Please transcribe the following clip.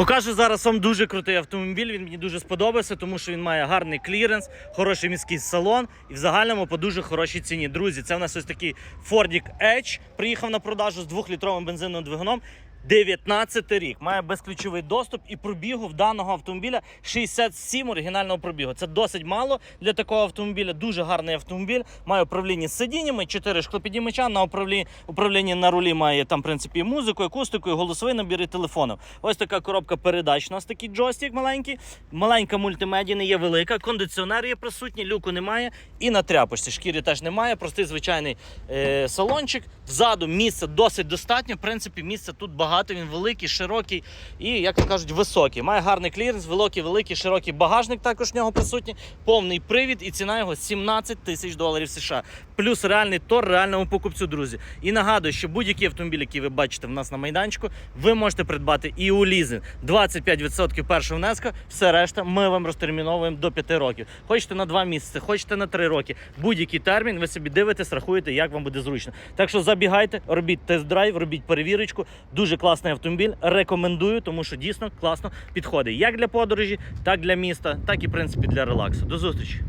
Покажу зараз вам дуже крутий автомобіль. Він мені дуже сподобався, тому що він має гарний кліренс, хороший міський салон і в загальному по дуже хорошій ціні. Друзі, це в нас ось такий Fordic Edge. Приїхав на продажу з 2-літровим бензиновим двигуном. 19 рік має безключовий доступ і пробігу в даного автомобіля 67 оригінального пробігу. Це досить мало для такого автомобіля. Дуже гарний автомобіль. Має управління з сидіннями, 4 шклопідіймача. На управлінні, управлінні на рулі має там, в принципі, музику, акустику, і голосовий набір і телефону. Ось така коробка передач. У нас такий джойстик маленький. Маленька мультимедія не є велика. Кондиціонер є присутній, люку немає. І на тряпочці шкірі теж немає. Простий звичайний е, салончик. Ззаду місця досить достатньо. В принципі, місця тут багато. Він великий, широкий і, як то кажуть, високий. Має гарний кліренс, великий, великий, широкий багажник також в нього присутній. Повний привід і ціна його 17 тисяч доларів США. Плюс реальний тор реальному покупцю, друзі. І нагадую, що будь-який автомобіль, який ви бачите в нас на майданчику, ви можете придбати і у лізинг. 25% першого внеска, все решта ми вам розтерміновуємо до 5 років. Хочете на 2 місяці, хочете на 3 роки. Будь-який термін, ви собі дивитесь, рахуєте, як вам буде зручно. Так що забігайте, робіть тест-драйв, робіть перевірочку. Дуже класний автомобіль. Рекомендую, тому що дійсно класно підходить як для подорожі, так для міста, так і в принципі для релаксу. До зустрічі!